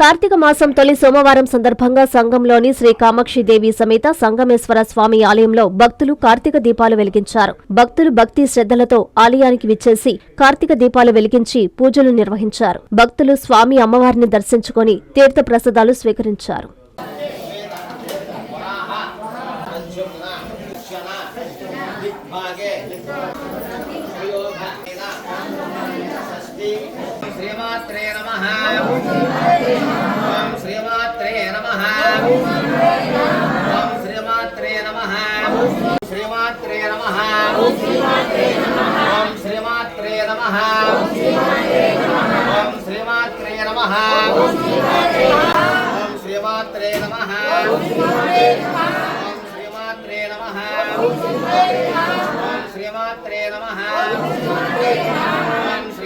కార్తీక మాసం తొలి సోమవారం సందర్భంగా సంఘంలోని శ్రీ కామాక్షిదేవి సమేత సంగమేశ్వర స్వామి ఆలయంలో భక్తులు కార్తీక దీపాలు వెలిగించారు. భక్తులు భక్తి శ్రద్ధలతో ఆలయానికి విచ్చేసి కార్తీక దీపాలు వెలిగించి పూజలు నిర్వహించారు. భక్తులు స్వామి అమ్మవారిని దర్శించుకొని తీర్థ ప్రసాదాలు స్వీకరించారు. దిగ్భాగే. శ్రీమాత్రే నమ. ఓం శ్రీమాత్రే నమ. ఓం శ్రీమాత్రే నమ. శ్రీమాత్రే నమ. ఓం శ్రీమాత్రే నమ. ఓం శ్రీమాత్రే నమ. ఓం శ్రీమాత్రే నమ. ఓం శ్రీమాత్రే నమ. ఓం శ్రీమాత్రే నమ. శ్రీమాత్రే నమ